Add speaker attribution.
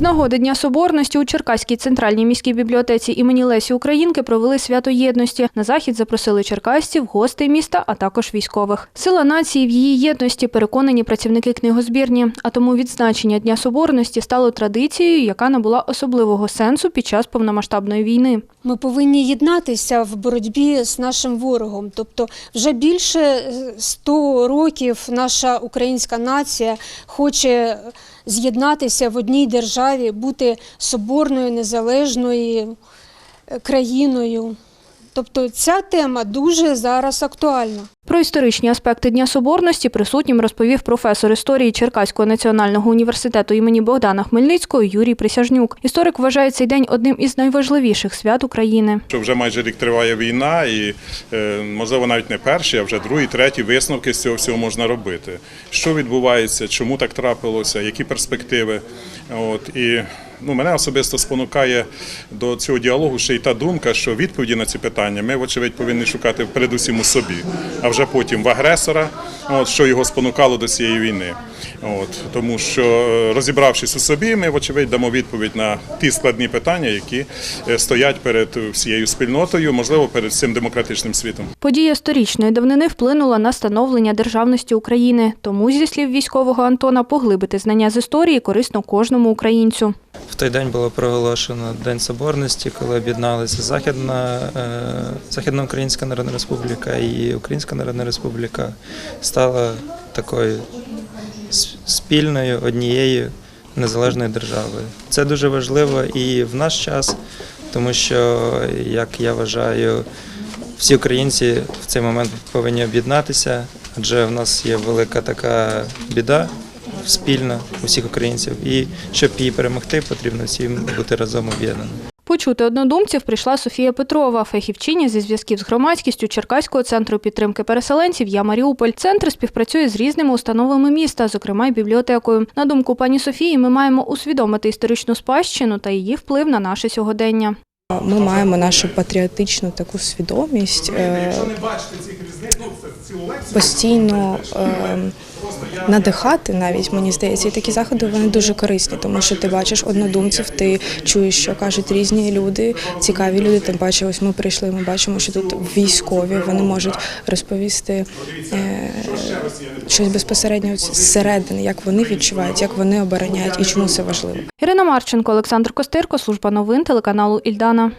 Speaker 1: З нагоди Дня Соборності у Черкаській центральній міській бібліотеці імені Лесі Українки провели свято єдності. На захід запросили черкасців, гостей міста, а також військових. Сила нації в її єдності переконані працівники книгозбірні. А тому відзначення Дня Соборності стало традицією, яка набула особливого сенсу під час повномасштабної війни.
Speaker 2: Ми повинні єднатися в боротьбі з нашим ворогом. Тобто, вже більше е, 100 років наша українська нація хоче з'єднатися в одній державі, бути соборною, незалежною е, країною. Тобто ця тема дуже зараз актуальна.
Speaker 1: Про історичні аспекти Дня Соборності присутнім розповів професор історії Черкаського національного університету імені Богдана Хмельницького Юрій Присяжнюк. Історик вважає цей день одним із найважливіших свят України.
Speaker 3: що вже майже рік триває війна, і е, можливо навіть не перші, а вже другі, треті висновки з цього всього можна робити. Що відбувається, чому так трапилося, які перспективи. От і ну мене особисто спонукає до цього діалогу ще й та думка, що відповіді на ці питання ми, вочевидь, повинні шукати передусім у собі, а вже потім в агресора, от що його спонукало до цієї війни. От тому, що е, розібравшись у собі, ми вочевидь дамо відповідь на ті складні питання, які е, стоять перед всією спільнотою, можливо, перед всім демократичним світом.
Speaker 1: Подія сторічної давнини вплинула на становлення державності України. Тому, зі слів військового Антона, поглибити знання з історії корисно кожному українцю.
Speaker 4: Той день було проголошено День Соборності, коли об'єдналися Західна, е, Західна Українська Народна Республіка і Українська Народна Республіка стала такою спільною однією незалежною державою. Це дуже важливо і в наш час, тому що, як я вважаю, всі українці в цей момент повинні об'єднатися, адже в нас є велика така біда спільна у всіх українців. І щоб її перемогти, потрібно всім бути разом об'єднаними.
Speaker 1: Почути однодумців прийшла Софія Петрова, фахівчиня зі зв'язків з громадськістю Черкаського центру підтримки переселенців Я Маріуполь. Центр співпрацює з різними установами міста, зокрема й бібліотекою. На думку пані Софії, ми маємо усвідомити історичну спадщину та її вплив на наше сьогодення.
Speaker 5: Ми маємо нашу патріотичну таку свідомість е, постійно е, надихати навіть мені здається, і такі заходи вони дуже корисні, тому що ти бачиш однодумців, ти чуєш, що кажуть різні люди, цікаві люди. Тим паче, ось ми прийшли. Ми бачимо, що тут військові вони можуть розповісти е, щось безпосередньо зсередини, як вони відчувають, як вони обороняють і чому це важливо.
Speaker 1: Ірина Марченко, Олександр Костирко, служба новин телеканалу Ільдана.